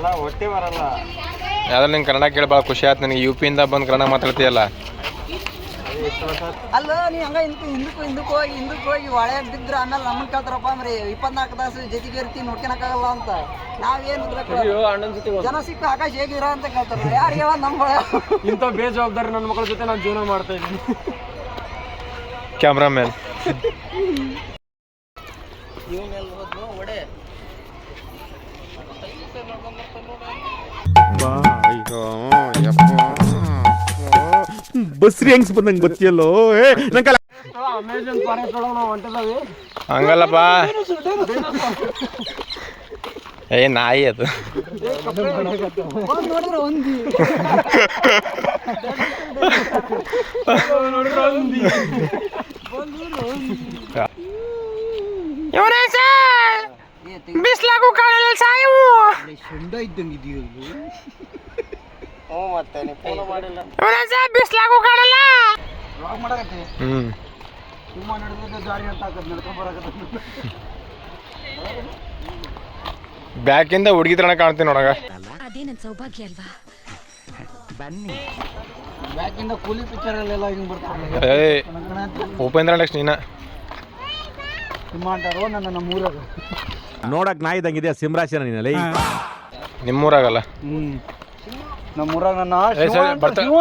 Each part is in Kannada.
ಕನ್ನಡ ಒಟ್ಟೆ ಬರಲ್ಲ. ಯಾವ್ದು ನಿಂಗೆ ಕನ್ನಡ ಕೇಳಿ ಭಾಳ ಖುಷಿ ಆಯ್ತು ನನಗೆ ಯು ಪಿಯಿಂದ ಬಂದು ಕನ್ನಡ ಮಾತಾಡ್ತೀಯಲ್ಲ? ಅಲ್ಲ ನೀ ಹಂಗ ಹಿಂದಕ್ಕೆ ಹಿಂದಕ್ಕೂ ಹಿಂದಕ್ಕೆ ಹೋಗಿ ಹಿಂದಕ್ಕೆ ಹೋಗಿ ಒಳೆ ಬಿದ್ರೆ ಆಮೇಲೆ ನಮ್ಮನ್ನ ಕೇಳ್ತಾರಪ್ಪ ಅಂದ್ರೆ. ಇಪ್ಪತ್ನಾಲ್ಕು ತಾಸು ಜೊತೆಗೆ ಇರ್ತೀವಿ ನೋಡ್ಕೊಳಕ್ಕಾಗಲ್ಲ ಅಂತ. ನಾವೇನು ಜನ ಸಿಕ್ಕ ಆಕಾಶ ಹೇಗಿರ ಅಂತ ಕೇಳ್ತಾರೆ. ಯಾರು ಹೇಳ ನಮ್ಮ ಇಂಥ ಬೇಜವಾಬ್ದಾರಿ ನನ್ನ ಮಕ್ಕಳ ಜೊತೆ ನಾನು ಜೀವನ ಮಾಡ್ತಾ ಇದ್ದೀನಿ. ಕ್ಯಾಮ್ರಾಮ್ಯಾನ್ ಬಸ್ರಿ ಹೆಂಗ್ಸ್ ಬಂದಂಗೆ ಬತ್ತಿಯಲ್ಲೋ ಏ ನಂಗೆ ಅಮೆಜಾನ್ ಫಾರೆಸ್ಟ್ ಒಳಗೆ ನಾವು ಹೊಂಟಿದಾವೆ ಹಂಗಲ್ಲಪ್ಪ ಏ ನಾಯಿ ಅದು ನೋಡಿದ್ರೆ ಒಂದು ಬಿಸ್ಲಾಗು ಕಾಣಲ್ಲ ಸಾಯವು ಶೆಂಡ ಇದ್ದಂಗೆ ಇದೆಯಲ್ಲ ಹ್ಞೂ ಮತ್ತೆ ನೀ ಫೋನ್ ಮಾಡಿಲ್ಲ. ಬಿಸ್ಲಾಗು ಕಾಣಲ್ಲ ರಾಗ್ ಮಾಡಕತ್ತೆ? ಹ್ಮ್. ಸುಮ್ಮ ನಡೆದ್ರೆ ದಾರಿ ಅಂತ ಹಾಕದ್ ನಡ್ಕೊಂಡ್ ಬರಕತ್ತ ಬ್ಯಾಕಿಂದ ಹುಡುಗಿ ತರಣ ಕಾಣ್ತೀನಿ ನೋಡಗ ಅದೇ ನನ್ನ ಸೌಭಾಗ್ಯ ಅಲ್ವಾ? ಬ್ಯಾಕಿಂದ ಕೂಲಿ ಪಿಕ್ಚರ್ ಅಲ್ಲೆಲ್ಲ ಹಿಂಗ್ ಬರ್ತಾರೆ ಏ ಉಪೇಂದ್ರ ಲಕ್ಷ್ಮಿ ನೀನ ನನ್ನ ನಮ್ಮ ಊರಾಗ ನೋಡಕ್ ನಾಯಿದಂಗಿದೆ ಇದ್ದಂಗಿದೆ ನಿನ್ನಲ್ಲಿ ನಿಮ್ಮ ನಿಮ್ಮೂರಾಗಲ್ಲ. ಹ್ಮ್. ನಮ್ಮ ಊರಾಗ ನನ್ನ ಶಿವ ಅಂತ ಶಿವ.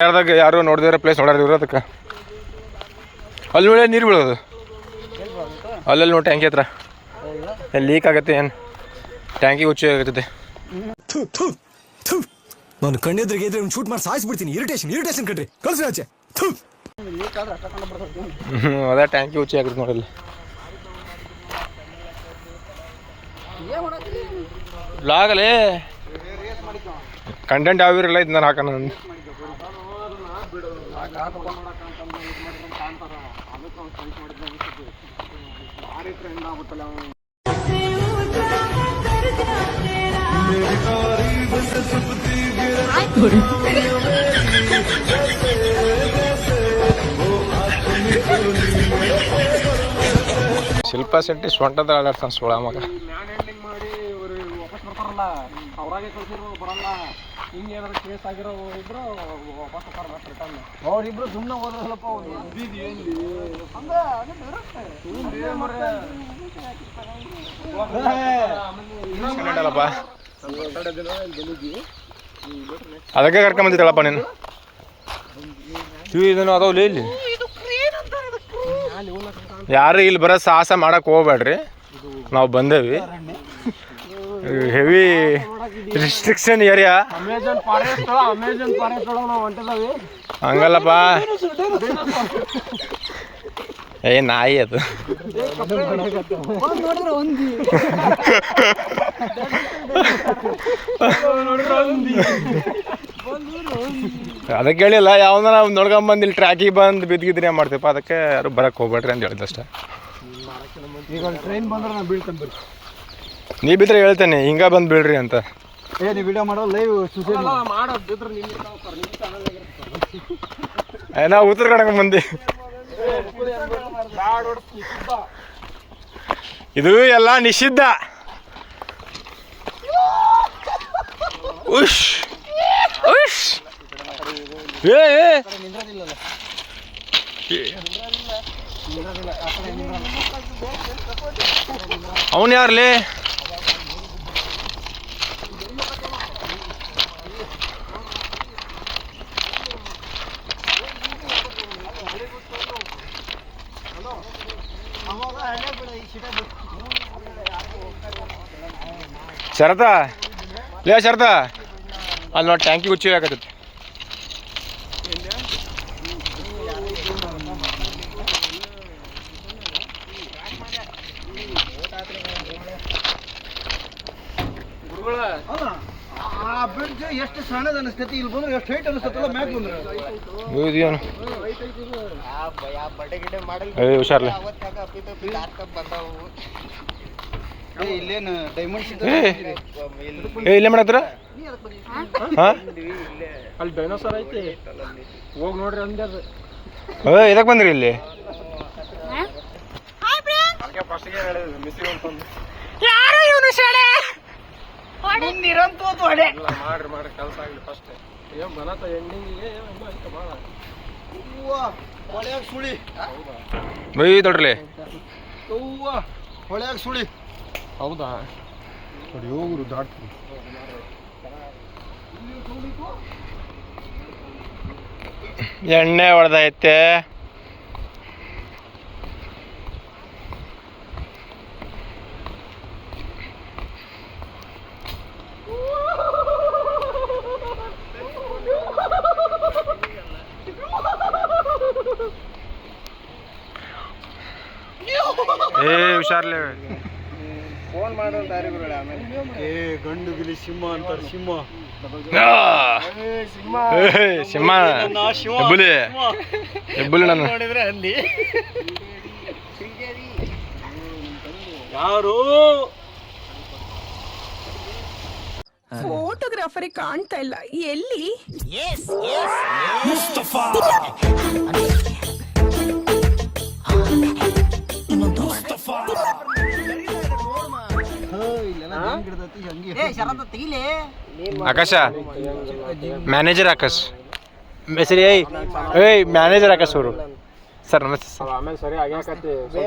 ಯಾರ್ದಾಗ ಯಾರು ನೋಡಿದಿರೋ ಪ್ಲೇಸ್ ನೋಡ್ಯಾರ ಇವ್ರು ಅದಕ್ಕೆ. ಅಲ್ಲಿ ನೋಡಿ ನೀರು ಬೀಳೋದು. ಅಲ್ಲಲ್ಲಿ ನೋಡಿ ಟ್ಯಾಂಕಿ ಹತ್ರ. ಲೀಕ್ ಆಗತ್ತೆ ಏನು? ಟ್ಯಾಂಕಿ ಹುಚ್ಚಿ ಆಗತ್ತೆ ನಾನು ಕಣ್ಣೆದ್ರಿಗೆ ಇದ್ರೆ ಶೂಟ್ ಮಾಡಿ ಸಾಯಿಸ್ಬಿಡ್ತೀನಿ. ಇರಿಟೇಷನ್ ಇರಿಟೇಷನ್ ಕಣ್ರಿ. ಕಳ್ಸಿ ಆಚೆ. ಥು. ಹ್ಞೂ ಅದೇ ಟ್ಯಾಂಕಿ ಹುಚ್ಚಿ ಆಗತ್ತೆ ನೋಡಲ್ಲಿ ಲಾಗಲೇ. ಕಂಟೆಂಟ್ ಯಾವಿರಲ್ಲ ಇದು ನಾನು ಹಾಕೋಣ. ಶಿಲ್ಪಾ ಶೆಟ್ಟಿ ಸ್ವಂಟದ ಆಡಾಡ್ತಾನೆ ಸೋಳ ಮಗ ಅವ್ರಾಗೆ ಕಳ್ಸಿರೋ ಬರಲ್ಲ. ಹಿಂಗೆ ಏನಾದ್ರು ಕೇಸ್ ಆಗಿರೋ ಇಬ್ರು ವಾಪಸ್ ಬರ್ತಾರೆ ರಿಟರ್ನ್ ಅವ್ರಿಬ್ರು ಸುಮ್ಮನೆ ಹೋದ್ರಲ್ಲಪ್ಪ ಸ್ವಲ್ಪ ಅದಕ್ಕೆ ಕರ್ಕೊಂಬಂದಿದ್ದಳಪ್ಪ ನೀನು. ಇವು ಇದನ್ನು ಅದಾವಲ್ಲ ಇಲ್ಲಿ. ಯಾರು ಇಲ್ಲಿ ಬರೋ ಸಾಹಸ ಮಾಡಕ್ ಹೋಗ್ಬೇಡ್ರಿ. ನಾವು ಬಂದೇವಿ. Heavy restriction area Amazon forest Amazon forest ಒಳಗೆ ನಾವು ಹೊಂಟಿದಾವೆ. ಹಂಗಲ್ಲಪ್ಪ. ಏ ನಾಯಿ ಅದು. ಅದಕ್ಕೆ ಹೇಳಿಲ್ಲ ನಾವು ನೋಡ್ಕೊಂಬಂದು ಇಲ್ಲಿ ಟ್ರ್ಯಾಕಿಗೆ ಬಂದು ಬಿದ್ದಿದ್ರೆ ಏನು ಮಾಡ್ತೀವಪ್ಪ? ಅದಕ್ಕೆ ಯಾರು ಬರಕ್ಕೆ ಹೋಗ್ಬೇಡ್ರಿ ಅಂತ ಹೇಳಿದಷ್ಟೇ ಈಗ ಟ್ರೈನ್ ಬಂದ್ರೆ ನಾ ಬೀಳ್ಕೊಂಡ್ ಬರ್ತೀನಿ ನೀ ಬಿದ್ರೆ ಹೇಳ್ತೇನೆ ಹಿಂಗ ಬಂದು ಬಿಡ್ರಿ ಅಂತ. ಏ ನೀ ವಿಡಿಯೋ ಮಾಡೋ ಲೈವ್ ಸುಸೈಡ್ ನಾವು ಉತ್ತರ ಕನ್ನಡ ಮಂದಿ. ಇದು ಎಲ್ಲ ನಿಷಿದ್ಧ. ಉಶ್ ಉಶ್ ಏ ಅವನು ಅವನ್ ಯಾರ್ಲಿ? ಶರತ ಲೇ ಶರತ ಅಲ್ಲಿ ನೋಡಿ ಟ್ಯಾಂಕಿ ಹುಚ್ಚಿ ಆಗತ್ತೆ ಆ ಬ್ರಿಡ್ಜ್ ಎಷ್ಟು ಸಣ್ಣದ ಅನಿಸ್ತೈತಿ ಇಲ್ಲಿ ಬಂದ್ರೆ ಎಷ್ಟು ಹೈಟ್ ಅನಿಸ್ತೈತಲ್ಲ ಮ್ಯಾಕ್ ಬಂದ್ರೆ ಇದೇನು ಏ ಹುಷಾರ್ಲೆ ಏ ಇಲ್ಲೇನು ಡೈಮಂಡ್ ಏ ಏ ಇಲ್ಲೇ ಮಾಡತ್ರ ಹಾ? ಅಲ್ಲಿ ಡೈನೋಸರ್ ಐತಿ. ಹೋಗಿ ನೋಡ್ರಿ ಅಂದೆ ಅದು. ಏ ಇದಕ್ಕೆ ಬಂದ್ರಿ ಇಲ್ಲಿ? ಯಾರು ಇವನು ಮಾಡ್ರಿ ಮಾಡ್ರಿ ಕೆಲಸ ಆಗಲಿ ಫಸ್ಟ್ ಏನ್ ಎಂಡಿಂಗಿಗೆ ಸುಳಿ. ಮೈ ಬೈ ಹೊಳ್ಯಾಗ ಸುಳಿ. ಹೌದಾ? ನೋಡಿ ಹೋಗುರು ದಾಟ್ತೀನಿ. ಎಣ್ಣೆ ಹೊಡೆದೈತೆ ಏ ಹುಷಾರ್ಲೆ. ಆಮೇಲೆ. ಏ ಗಂಡು ಗಿಲಿ ಸಿಂಹ ಅಂತಾರೆ ಸಿಂಹ. ಸಿಂಹ. ಸಿಂಹ. ಹೆಬ್ಬುಲಿ ಹೆಬ್ಬುಲಿ ನಾನು. ನೋಡಿದ್ರೆ ಅಲ್ಲಿ? ಯಾರು? ಫೋಟೋಗ್ರಾಫರಿಗೆ ಕಾಣ್ತಾ ಇಲ್ಲ. ಎಲ್ಲಿ? ಆಕಾಶ. ಮ್ಯಾನೇಜರ್ ಆಕಾಶ್. ಹೆಸರಿ ಏಯ್. ಏಯ್ ಮ್ಯಾನೇಜರ್ ಆಕಾಶ್ ಅವರು. ಸರ್ ನಮಸ್ತೆ ಸರ್. ಸರಿ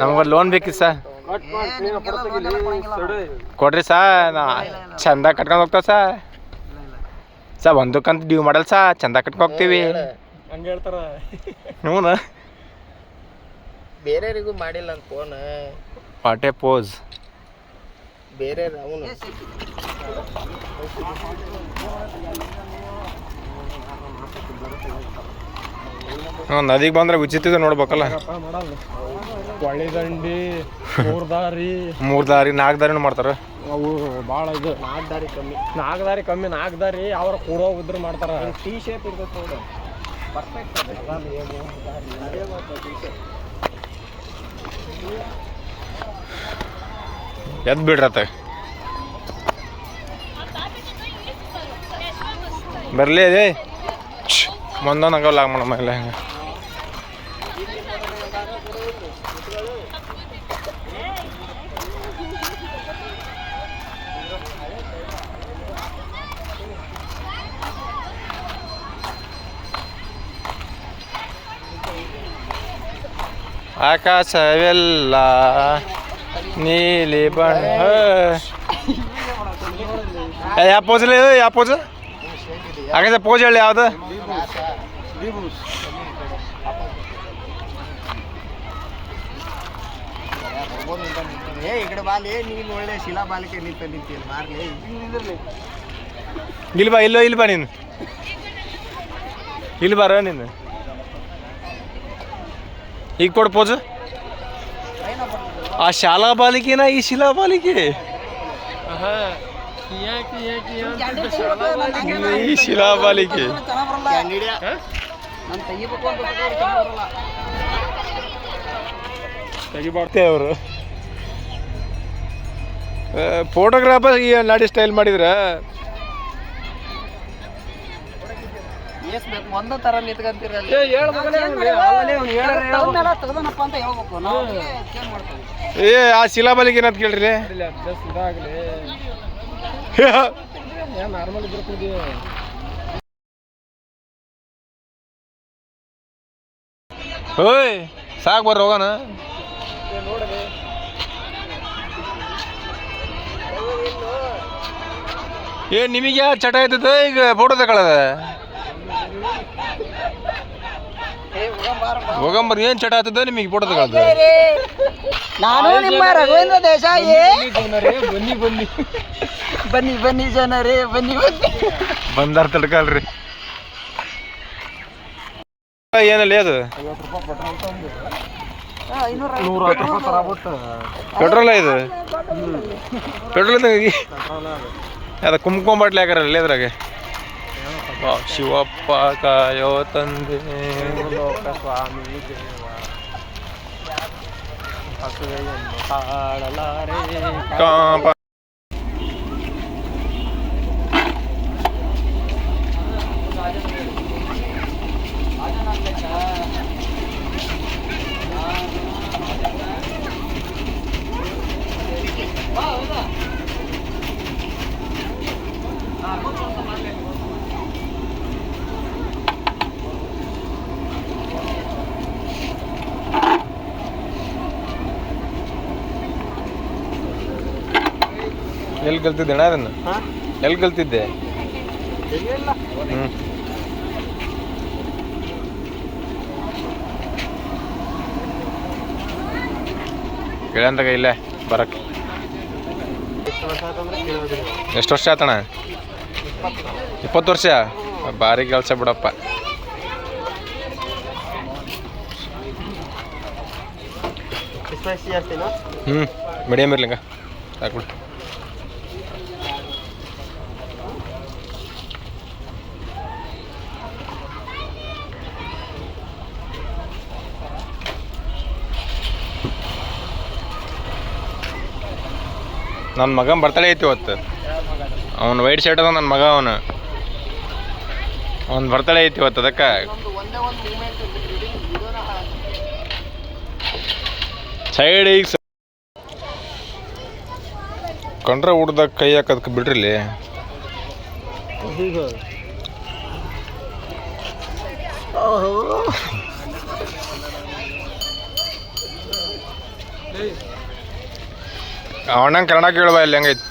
ನಮ್ಗೆ ಲೋನ್ ಬೇಕಿತ್ತು ಸರ್. ಕಟ್ ಮಾಡಿ ಕೊಡ್ರಿ ಸಾ ನಾ ಚಂದ ಕಟ್ಕೊಂಡು ಹೋಗ್ತಾವ ಸಾ ಸಾ ಒಂದಕ್ಕಂತ ಡ್ಯೂ ಮಾಡಲ್ಲ ಸಾ ಚಂದ ಕಟ್ಕೊಂಡು ಹೋಗ್ತೀವಿ. ಹ್ಞೂ ಬೇರೆಯವರಿಗೂ ಮಾಡಿಲ್ಲ ಅಂತ ಫೋನ್ ಎ ಪೋಸ್ ಬೇರೆ ಅವನು. ನದಿಗೆ ಬಂದ್ರೆ ಉಚಿತ ನೋಡ್ಬೇಕಲ್ಲ. ಹೊಳ್ಳಿದಂಡಿ ಮೂರ್ ದಾರಿ ಮೂರು ದಾರಿ ನಾಲ್ಕು ದಾರಿನೂ ಮಾಡ್ತಾರೆ? ಅವು ಭಾಳ ಇದು. ನಾಲ್ಕು ದಾರಿ ಕಮ್ಮಿ. ನಾಲ್ಕು ದಾರಿ ಕಮ್ಮಿ ನಾಲ್ಕು ದಾರಿ ಅವ್ರ ಕೂಡೋ ಇದ್ರ ಮಾಡ್ತಾರ. ಟಿ ಶೇಪ್ ಇರ್ಬೇಕು ನೋಡು. ಎದ್ದು ಬಿಡ್ರತ್ತೆ. ಬರಲಿ ಅದೇ. ಮುಂದೊಂದು ಹಂಗಲ್ಲ ಮೇಡಮ್ ಎಲ್ಲ ಹಂಗೆ ಆಕಾಶವೆಲ್ಲ ನೀಲಿ ಬಣ್ಣ. ಯಾವ ಪೋಜಲ್ಲಿ ಯಾವ ಪೋಜ್ ಹಾಗಾದ್ರೆ ಪೋಜ್ ಹೇಳಿ ಯಾವ್ದು? ಏ ಈ ಕಡೆ ಬಾಲಿ ನೀನು ಒಳ್ಳೆ ಶಿಲಾ ಬಾಲಿಕೆ ನಿಂತ ಮಾರ್ಲಿ. ಇಲ್ಲಿ ಬಾ ಇಲ್ಲೋ ಇಲ್ಲಿ ಬಾ ನೀನು. ಇಲ್ಲಿ ಬಾರ ನೀನು. ಈಗ ಕೊಡು ಪೋಜ್ ಆ ಶಾಲಾ ಬಾಲಿಕೆನ ಈ ಶಿಲಾ ಬಾಲಿಕೆ? ಈ ಶಿಲಾ ಬಾಲಿಕೆ. ಅವರು. ಫೋಟೋಗ್ರಾಫರ್ ಈ ನಾಡಿ ಸ್ಟೈಲ್ ಮಾಡಿದ್ರೆ ಎಸ್ ಬೇಕು ಒಂದೇ ತರ ನಿಂತ್ಕೊಂತೀರಲ್ಲ. ಹೇಳ್ಬೇಕು ತೆಗ್ದನಪ್ಪ ಅಂತ ಹೇಳ್ಬೇಕು. ನಾವು ಚೇಂಜ್ ಮಾಡ್ತೀವಿ ಏ ಆ ಶಿಲಾಬಲಿಗೆ ಏನಂತ ಕೇಳ್ರಿ ಇದಾಗಲಿ. ನಾರ್ಮಲ್ ಇದ್ರ ಓಯ್ ಸಾಕು ಬರ್ರಿ ಹೋಗೋಣ. ಏ ನಿಮಗೆ ಚಟ ಆಯ್ತದ? ಈಗ ಫೋಟೋ ತಗೊಳ್ಳದ ಹೋಗಂಬರ್ ಏನ್ ಚಟ ಆತದ ನಿಮಗೆ ಬಿಡೋದು ನಾನು ನಿಮ್ಮ ರಘುವೇಂದ್ರ ದೇಸಾಯಿ ಬನ್ನಿ ಬನ್ನಿ ಬನ್ನಿ ಬನ್ನಿ ಜನರೇ ಬನ್ನಿ ಬನ್ನಿ ಬಂದಾರ ತಡ್ಕಲ್ರಿ ಏನಲ್ಲಿ ಅದು ಪೆಟ್ರೋಲ್ ಇದು ಪೆಟ್ರೋಲ್ ಅದ ಹಾಕಾರ ಅಲ್ಲೇ ಇದ್ರಾಗೆ ವಾ, ಶಿವಪ್ಪ ಕಾಯೋ ತಂದೆ ಸ್ವಾಮಿ ದೇವ ಹಸುವೆಯನ್ನು ತಾಳಲಾರೆ ಕಾಂಪ ಎಲ್ಲಿ ಕಲ್ತಿದ್ದೆ ಅಣ್ಣ ಅದನ್ನು ಎಲ್ಲಿ ಕಲ್ತಿದ್ದೆ? ಹ್ಞೂ ಗೆಳೆಯಂದಾಗ ಇಲ್ಲೇ ಬರಕ್ಕೆ. ಎಷ್ಟು ವರ್ಷ ಆತಣ ಇಪ್ಪತ್ತು ವರ್ಷ? ಭಾರಿ ಕೆಲಸ ಬಿಡಪ್ಪ. ಹ್ಞೂ ಮೀಡಿಯಮ್ ಇರ್ಲಿಂಗ. ಸಾಕು ನನ್ನ ಮಗನ ಬರ್ತಡೇ ಐತಿ ಇವತ್ತು. ಅವ್ನು ವೈಟ್ ಶರ್ಟ್ ಅದ ನನ್ನ ಮಗ ಅವನು. ಅವ್ನು ಬರ್ತಡೇ ಐತಿ ಇವತ್ತು ಅದಕ್ಕೆ. ಸೈಡ್ ಈಗ ಕಂಡ್ರೆ ಹುಡ್ದಾಗ ಕೈ ಹಾಕೋದಕ್ಕೆ ಬಿಡ್ರಿಲಿ ಅವಣ್ಣಂಗೆ ಕನ್ನಡ ಕೇಳುವ ಇಲ್ಲಿ ಹೆಂಗೈತಿ.